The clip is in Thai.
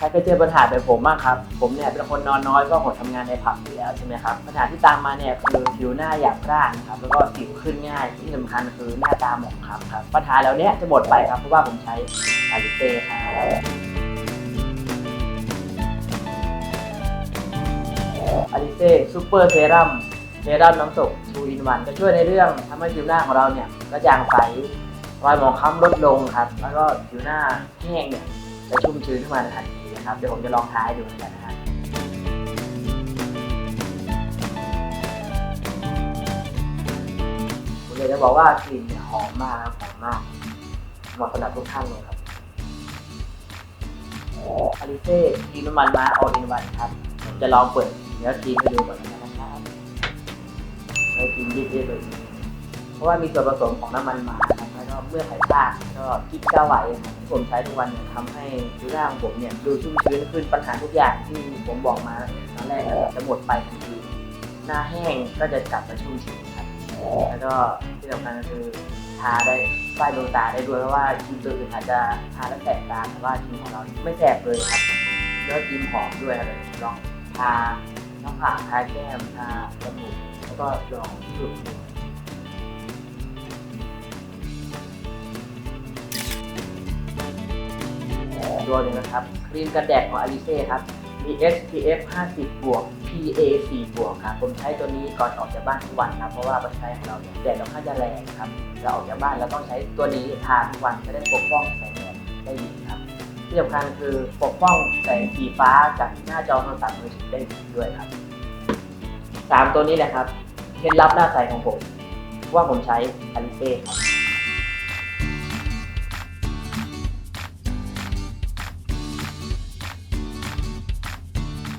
ใครเคยเจอปัญหาแบบผมบ้างครับ ผมเนี่ยเป็นคนนอนน้อยก็หดทำงานในผับอยู่แล้วใช่ไหมครับ ปัญหาที่ตามมาเนี่ยคือผิวหน้าหยาบกร้านครับ แล้วก็สิวขึ้นง่าย ที่สำคัญคือหน้าตาหมองคล้ำครับ ปัญหาเหล่านี้จะหมดไปครับ เพราะว่าผมใช้อาลิเซ่ครับอาลิเซ่ซูเปอร์เซรั่มเซรั่มน้ำตกทูอินวันจะช่วยในเรื่องทำให้ผิวหน้าของเราเนี่ยกระจ่างใสรอยหมองคล้ำลดลงครับ แล้วก็ผิวหน้าแห้งเนี่ย จะชุ่มชื้นขึ้นมาทันทีนะครับ เดี๋ยวผมจะลองทายดูกันนะฮะผมเลยจะบอกว่ากลิ่นเนี่ยหอมมากครับหอมมากเหมาะสำหรับทุกท่านเลยครับอาริเซ่ครีมน้ำมันมาอออินวันครับผมจะลองเปิดเนื้อครีมให้ดูก่อนนะครับให้ครีมยืดๆเลยเพราะว่ามีส่วนผสมของน้ำมันหมา ครับเมื่อไข่ปลาก็กิ๊กเจ้าไหวครับที่ผมใช้ทุกวันเนี่ยทำให้ผิวหน้าของผมเนี่ยดูชุ่มชื้นขึ้นปัญหาทุกอย่างที่ผมบอกมาตอนแรกจะหมดไปทันทีหน้าแห้งก็จะกลับมาชุ่มชื้นครับแล้วก็ที่สำคัญก็คือทาได้ป้ายดวงตาได้ด้วยเพราะว่าครีมตัวอื่นอาจจะทาแล้วแสบตาแต่ว่าครีมของเราไม่แสบเลยครับแล้วครีมหอมด้วยครับลองทาหน้าผากทาแก้มทาจมูกแล้วก็ลองสูด ตัวหนึ่งนะครับ ครีมกันแดดของ Alice ครับมี SPF 50 บวก PA 4 บวกครับ ผมใช้ตัวนี้ก่อนออกจากบ้านทุกวันครับ เพราะว่าปัจจัยของเราเนี่ยแดดเราค่อนข้างจะแรงครับ เราออกจากบ้านเราต้องใช้ตัวนี้ทาทุกวันจะได้ปกป้องแสงแดดได้ดีครับ ที่สำคัญคือปกป้องแสงสีฟ้าจากหน้าจอโทรศัพท์มือถือได้ดีด้วยครับสามตัวนี้แหละครับ เคล็ดลับหน้าใสของผม ว่าผมใช้ Alice ครับ